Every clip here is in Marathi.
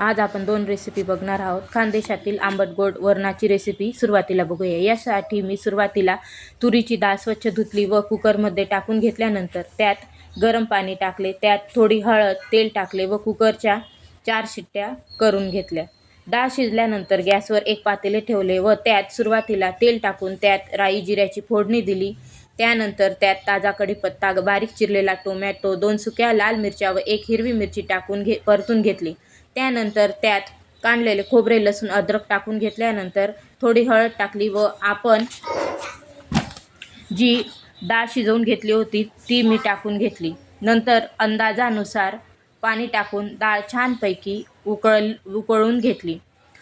आज आपण दोन रेसिपी बघणार आहोत. खानदेशातील आंबट गोड वरणाची रेसिपी सुरुवातीला बघूया. यासाठी मी सुरुवातीला तुरीची डाळ स्वच्छ धुतली व कुकरमध्ये टाकून घेतल्यानंतर त्यात गरम पाणी टाकले. त्यात थोडी हळद तेल टाकले व कुकरच्या चार शिट्ट्या करून घेतल्या. डाळ शिजल्यानंतर गॅसवर एक पातेले ठेवले व त्यात सुरुवातीला तेल टाकून त्यात राई जिऱ्याची फोडणी दिली. त्यानंतर त्यात ताजा कढीपत्ता बारीक चिरलेला टोमॅटो दोन सुक्या लाल मिरच्या व एक हिरवी मिरची टाकून घे परतून घेतली. त्यानंतर त्यात काढलेले खोबरे लसूण अद्रक टाकून घेतल्यानंतर थोडी हळद टाकली व आपण जी डाळ शिजवून घेतली होती ती मी टाकून घेतली. नंतर अंदाजानुसार पाणी टाकून डाळ छानपैकी उकळ उकळून घेतली.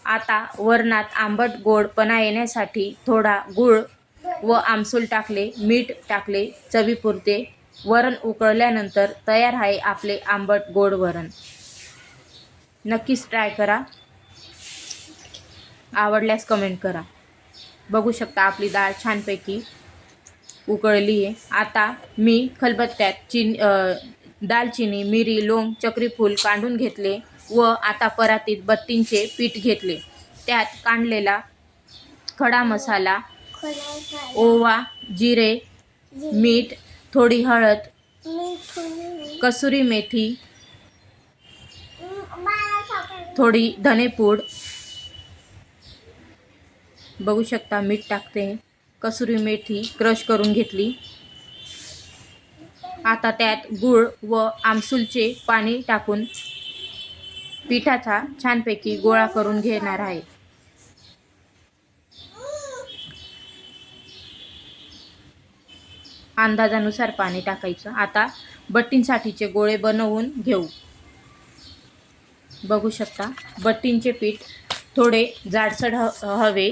आता वरणात आंबट गोडपणा येण्यासाठी थोडा गूळ व आमसूल टाकले मीठ टाकले चवीपुरते वरण उकळल्यानंतर तयार आहे आपले आंबट गोड वरण. नक्कीच ट्राय करा. आवडल्यास कमेंट करा. बघू शकता आपली डाळ छानपैकी उकळली आहे. आता मी खलबत्त्यात चिन दालचिनी मिरी लोंग चक्रीफूल काढून घेतले व आता परातीत बत्तींचे पीठ घेतले. त्यात काढलेला खडा मसाला ओवा जिरे मीठ थोडी हळद. कसुरी मेथी थोडी धनेपूड बघू शकता मीठ टाकते. कसुरी मेथी क्रश करून घेतली. आता त्यात गूळ व आमसूलचे पाणी टाकून पिठाचा छानपैकी गोळा करून घेणार आहे. अंदाजानुसार पाणी टाकायचं. आता बट्टींसाठीचे गोळे बनवून घेऊ. बघू शकता. बट्टींचे पीठ थोडे जाडसड ह हवे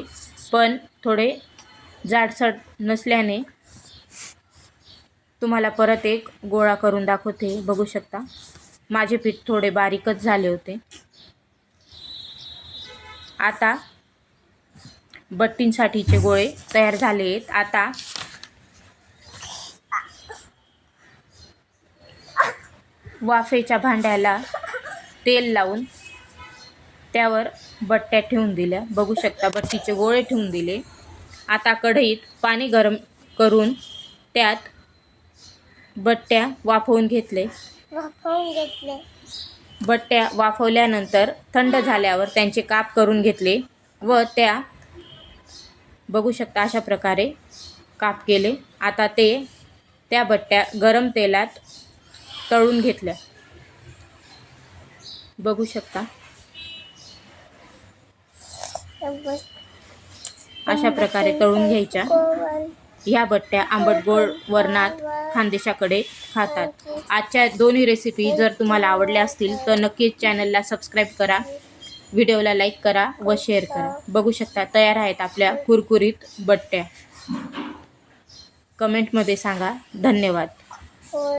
पण थोडे जाडसड नसल्याने तुम्हाला परत एक गोळा करून दाखवते. बघू शकता. माझे पीठ थोडे बारीकच झाले होते. आता बट्टींसाठीचे गोळे तयार झाले आहेत. आता वाफेच्या भांड्याला तेल लावून त्यावर बट्ट्या ठेवून दिल्या. बघू शकता बट्टीचे गोळे ठेवून दिले. आता कढईत पाणी गरम करून त्यात बट्ट्या वाफवून घेतले. वापरून घेतले. बट्ट्या वाफवल्यानंतर थंड झाल्यावर त्यांचे काप करून घेतले व त्या बघू शकता अशा प्रकारे काप केले. आता ते त्या बट्ट्या गरम तेलात तळून घेतल्या. बघू शकता. अशा प्रकारे तळून घ्यायच्या. ह्या बट्ट्या आंबट गोड वरणात खानदेशाकडे खातात. आजच्या दोन्ही रेसिपी जर तुम्हाला आवडल्या असतील तर नक्कीच चॅनलला सबस्क्राईब करा. व्हिडिओला लाईक करा व शेअर करा. बघू शकता तयार आहेत आपल्या कुरकुरीत बट्ट्या. कमेंटमध्ये सांगा. धन्यवाद.